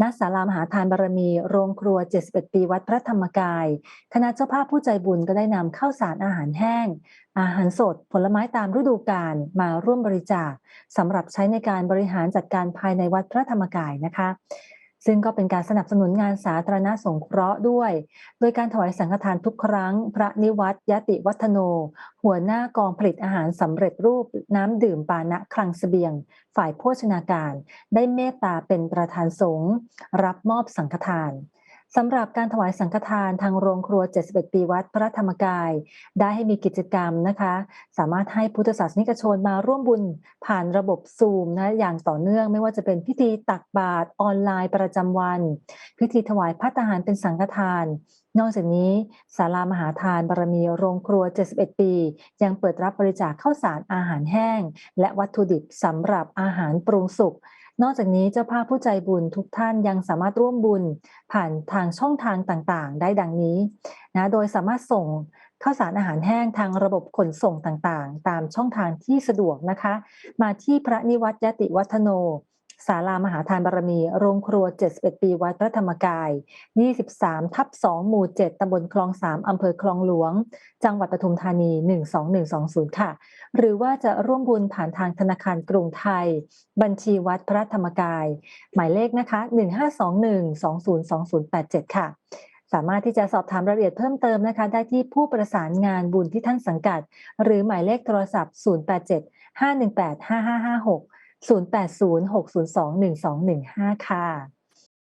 ณศาลามหาทานบารมี โรงครัว 71 ปีวัดพระธรรมกาย คณะเจ้าภาพผู้ใจบุญก็ได้นำข้าวสารอาหารแห้ง อาหารสด ผลไม้ตามฤดูกาลมาร่วมบริจาคสำหรับใช้ในการบริหารจัดการภายในวัดพระธรรมกายนะคะ ซึ่งก็เป็นการสนับสนุนงานสาธารณสงเคราะห์ด้วย โดยการถวายสังฆทานทุกครั้ง พระนิวัตยติวัฒโน หัวหน้ากองผลิตอาหารสำเร็จรูปน้ำดื่มปานะคลังเสบียง ฝ่ายโภชนาการ ได้เมตตาเป็นประธานสงฆ์รับมอบสังฆทาน สำหรับการถวายสังฆทานทางโรงครัว 71 ปีวัดพระธรรมกาย ได้ให้มีกิจกรรมนะคะ สามารถให้พุทธศาสนิกชนมาร่วมบุญผ่านระบบซูมนะอย่างต่อเนื่อง ไม่ว่าจะเป็นพิธีตักบาตรออนไลน์ประจำวัน พิธีถวายพัตตาหารเป็นสังฆทาน นอกจากนี้ศาลามหาทานบารมีโรงครัว 71 ปี ยังเปิดรับบริจาคข้าวสารอาหารแห้ง และวัตถุดิบสำหรับอาหารปรุงสุก นอกจากนี้เจ้าภาพผู้ใจบุญทุกท่านยังสามารถร่วมบุญผ่านทางช่องทางต่างๆ ได้ดังนี้นะโดยสามารถส่งข้าวสารอาหารแห้งทางระบบขนส่งต่างๆ ตามช่องทางที่สะดวกนะคะ มาที่พระนิวัตยติวัฒโน ศาลามหาทานบารมี โรงครัว 71 ปีวัดพระธรรมกาย 23 ทับ 2 หมู่ 7 ตำบลคลอง 3 อำเภอคลองหลวง จังหวัดปทุมธานี 12120 ค่ะ หรือว่าจะร่วมบุญผ่านทางธนาคารกรุงไทย บัญชีวัดพระธรรมกาย หมายเลขนะคะ 1521202087 ค่ะสามารถที่จะสอบถามรายละเอียดเพิ่มเติมนะคะ ได้ที่ผู้ประสานงานบุญที่ท่านสังกัด หรือหมายเลขโทรศัพท์ 087 518 5556 0806021215 ค่ะ